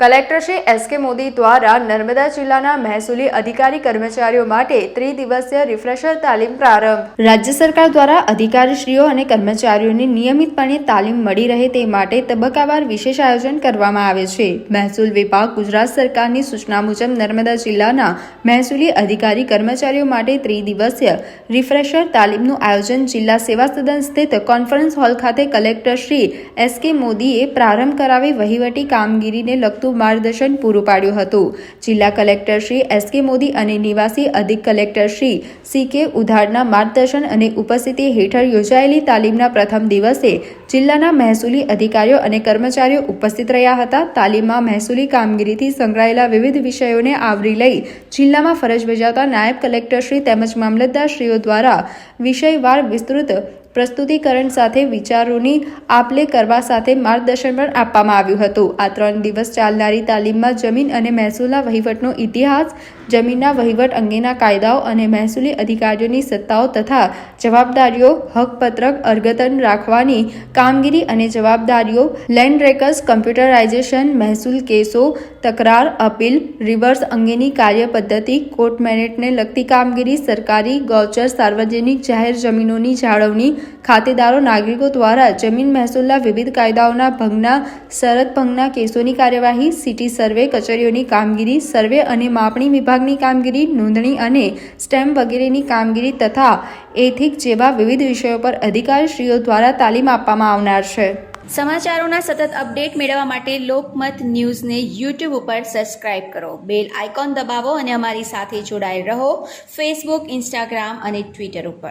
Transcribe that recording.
Collector Shri S કે મોદી દ્વારા નર્મદા જિલ્લાના મહેસૂલી અધિકારી કર્મચારીઓ માટે ત્રિદિવસીય રિફ્રેશર તાલીમ પ્રારંભ. રાજ્ય સરકાર દ્વારા અધિકારીશ્રીઓ અને કર્મચારીઓને નિયમિતપણે તાલીમ મળી રહે તે માટે તબક્કાવાર વિશેષ આયોજન કરવામાં આવે છે. મહેસૂલ વિભાગ ગુજરાત સરકારની સૂચના મુજબ નર્મદા જિલ્લાના મહેસૂલી અધિકારી કર્મચારીઓ માટે ત્રિદિવસીય રિફ્રેશર તાલીમનું આયોજન જિલ્લા સેવા સદન સ્થિત કોન્ફરન્સ હોલ ખાતે કલેક્ટર શ્રી એસ કે મોદીએ પ્રારંભ કરાવી વહીવટી કામગીરીને લગતું માર્ગદર્શન પૂરું પાડ્યું હતું. જિલ્લા કલેક્ટર શ્રી એસ કે મોદી અને નિવાસી અધિક કલેક્ટર શ્રી સી કે ઉધારના માર્ગદર્શન અને ઉપસ્થિતિ હેઠળ યોજાયેલી તાલીમના પ્રથમ દિવસે જિલ્લાના મહેસૂલી અધિકારીઓ અને કર્મચારીઓ ઉપસ્થિત રહ્યા હતા. તાલીમમાં મહેસૂલી કામગીરીથી સંકળાયેલા વિવિધ વિષયોને આવરી લઈ જિલ્લામાં ફરજ બજાવતા નાયબ કલેક્ટરશ્રી તેમજ મામલતદારશ્રીઓ દ્વારા વિષયવાર વિસ્તૃત પ્રસ્તુતિકરણ સાથે વિચારોની આપલે કરવા સાથે માર્ગદર્શન પણ આપવામાં આવ્યું હતું. આ ત્રણ દિવસ ચાલનારી તાલીમમાં જમીન અને મહેસૂલના વહીવટનો ઇતિહાસ, જમીનના વહીવટ અંગેના કાયદાઓ અને મહેસૂલી અધિકારીઓની સત્તાઓ તથા જવાબદારીઓ, હકપત્રક અર્ગતન રાખવાની કામગીરી અને જવાબદારીઓ, લેન્ડ રેકર્સ, કમ્પ્યુટરાઇઝેશન, મહેસૂલ કેસો, તકરાર, અપીલ, રિવર્સ અંગેની કાર્ય પદ્ધતિ કોર્ટ મેનેટને લગતી કામગીરી, સરકારી ગૌચર, સાર્વજનિક જાહેર જમીનોની જાળવણી ખાતેદારો, નાગરિકો દ્વારા જમીન મહેસૂલના વિવિધ કાયદાઓના ભંગના શરત ભંગના કેસોની કાર્યવાહી, સિટી સર્વે કચેરીઓની કામગીરી, સર્વે અને માપણી વિભાગની કામગીરી, નોંધણી અને સ્ટેમ્પ વગેરેની કામગીરી તથા એથિક જેવા વિવિધ વિષયો પર અધિકારીશ્રીઓ દ્વારા તાલીમ આપવામાં આવનાર છે. સમાચારોના સતત અપડેટ મેળવવા માટે લોકમત ન્યૂઝને યુટ્યુબ ઉપર સબસ્ક્રાઇબ કરો. બેલ આઇકોન દબાવો અને અમારી સાથે જોડાયેલ રહો. ફેસબુક, ઇન્સ્ટાગ્રામ અને ટ્વિટર ઉપર.